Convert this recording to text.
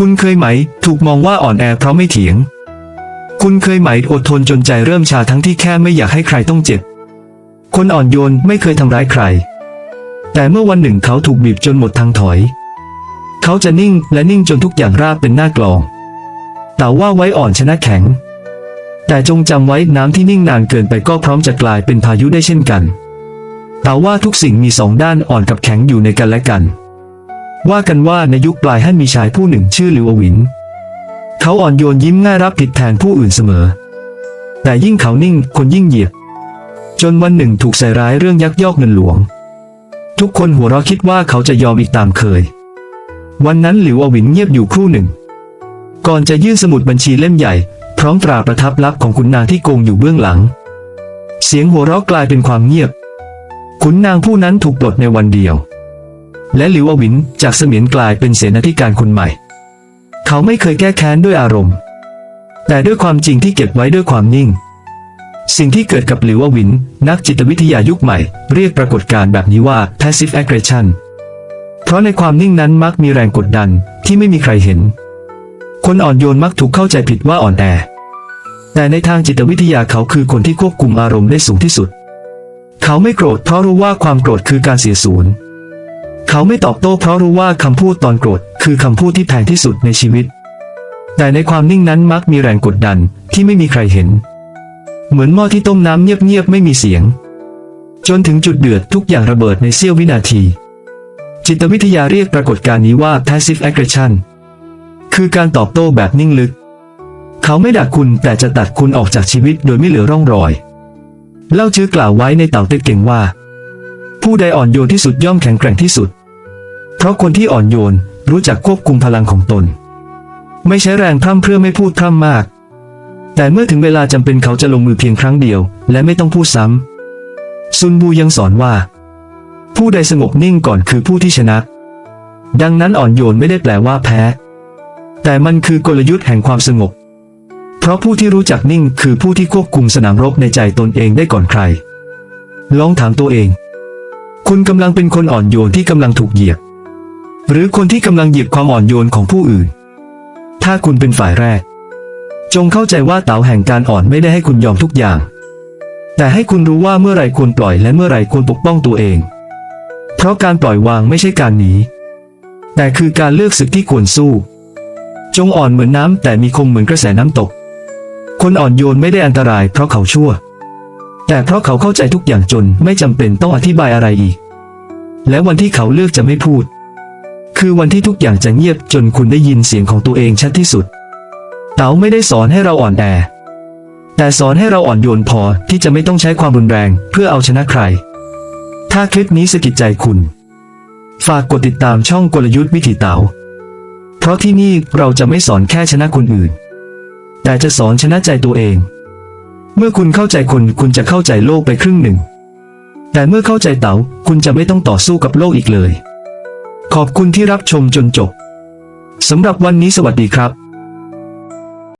คุณเคยไหม ถูกมองว่าอ่อนแอเพราะไม่เถียง คุณเคยไหมอดทนจนใจเริ่มชาทั้งที่แค่ไม่อยากให้ใครต้องเจ็บ คนอ่อนโยนไม่เคยทำร้ายใคร แต่เมื่อวันหนึ่งเขาถูกบีบจนหมดทางถอย เขาจะนิ่งและนิ่งจนทุกอย่างราบเป็นหน้ากลอง แต่ว่าไว้อ่อนชนะแข็ง แต่จงจำไว้น้ำที่นิ่งนานเกินไปก็พร้อมจะกลายเป็นพายุได้เช่นกันแต่ว่าทุกสิ่งมีสองด้านอ่อนกับแข็งอยู่ในกันและกัน ว่ากันว่าในยุคปลายฮั่นมีชายผู้หนึ่งชื่อลิวอวิน เขาอ่อนโยนยิ้มง่ายรับผิดแทนผู้อื่นเสมอ แต่ยิ่งเขานิ่งคนยิ่งเหยียบ จนวันหนึ่งถูกใส่ร้ายเรื่องยักยอกเงินหลวง ทุกคนหัวเราะคิดว่าเขาจะยอมอีกตามเคย วันนั้นหลิวอวินเงียบอยู่ครู่หนึ่ง ก่อนจะยื่นสมุดบัญชีเล่มใหญ่ พร้อมตราประทับลับของขุนนางที่โกงอยู่เบื้องหลัง เสียงหัวเราะกลายเป็นความเงียบขุนนางผู้นั้นถูกปลดในวันเดียว และหลิวอวินจากเสมียนกลายเป็นเสนาธิการคนใหม่ เขาไม่เคยแก้แค้นด้วยอารมณ์ แต่ด้วยความจริงที่เก็บไว้ด้วยความนิ่ง สิ่งที่เกิดกับหลิวอวิน นักจิตวิทยายุคใหม่ เรียกปรากฏการณ์แบบนี้ว่า passive aggression เพราะในความนิ่งนั้นมักมีแรงกดดันที่ไม่มีใครเห็น คนอ่อนโยนมักถูกเข้าใจผิดว่าอ่อนแอ แต่ในทางจิตวิทยาเขาคือคนที่ควบคุมอารมณ์ได้สูงที่สุด เขาไม่โกรธเพราะรู้ว่าความโกรธคือการเสียศูนย์ เขาไม่ตอบโต้เพราะรู้ว่าคำพูดตอนโกรธคือคำพูดที่แพงที่สุดในชีวิต แต่ในความนิ่งนั้นมักมีแรงกดดันที่ไม่มีใครเห็น เหมือนหม้อที่ต้มน้ำเงียบๆไม่มีเสียง จนถึงจุดเดือดทุกอย่างระเบิดในเสี้ยววินาที จิตวิทยาเรียกปรากฏการณ์นี้ว่า passive aggression คือการตอบโต้แบบนิ่งลึก เขาไม่ด่าคุณแต่จะตัดคุณออกจากชีวิตโดยไม่เหลือร่องรอย เล่าชื่อกล่าวไว้ในเต่าเต็กเก่งว่า ผู้ใดอ่อนโยนที่สุดย่อมแข็งแกร่งที่สุด ราะคนที่อ่อนโยนรู้จักควบคุมพลังของตน ไม่ใช้แรงพร่ำเพรื่อไม่พูดพร่ำมาก แต่เมื่อถึงเวลาจำเป็นเขาจะลงมือเพียงครั้งเดียว และไม่ต้องพูดซ้ำซุนบูยังสอนว่า ผู้ใดสงบนิ่งก่อนคือผู้ที่ชนะ ดังนั้นอ่อนโยนไม่ได้แปลว่าแพ้ แต่มันคือกลยุทธ์แห่งความสงบ เพราะผู้ที่รู้จักนิ่งคือผู้ที่ควบคุมสนามรบในใจตนเองได้ก่อนใคร ลองถามตัวเอง คุณกำลังเป็นคนอ่อนโยนที่กำลังถูกเหยียบ หรือคนที่กำลังเหยียบความอ่อนโยนของผู้อื่น ถ้าคุณเป็นฝ่ายแรก จงเข้าใจว่าเต๋าแห่งการอ่อนไม่ได้ให้คุณยอมทุกอย่าง แต่ให้คุณรู้ว่าเมื่อไรควรปล่อยและเมื่อไรควรปกป้องตัวเอง เพราะการปล่อยวางไม่ใช่การหนีแต่คือการเลือกศึกที่ควรสู้ จงอ่อนเหมือนน้ำแต่มีคมเหมือนกระแสน้ำตก คนอ่อนโยนไม่ได้อันตรายเพราะเขาชั่ว แต่เพราะเขาเข้าใจทุกอย่างจนไม่จำเป็นต้องอธิบายอะไรอีก และวันที่เขาเลือกจะไม่พูด คือวันที่ทุกอย่างจะเงียบจนคุณได้ยินเสียงของตัวเองชัดที่สุด เต๋าไม่ได้สอนให้เราอ่อนแอ แต่สอนให้เราอ่อนโยนพอที่จะไม่ต้องใช้ความรุนแรงเพื่อเอาชนะใคร ถ้าคลิปนี้สะกิดใจคุณ ฝากกดติดตามช่องกลยุทธ์วิถีเต๋า เพราะที่นี่เราจะไม่สอนแค่ชนะคนอื่น แต่จะสอนชนะใจตัวเอง เมื่อคุณเข้าใจคนคุณจะเข้าใจโลกไปครึ่งหนึ่ง แต่เมื่อเข้าใจเต๋าคุณจะไม่ต้องต่อสู้กับโลกอีกเลย ขอบคุณที่รับชมจนจบสำหรับวันนี้สวัสดีครับ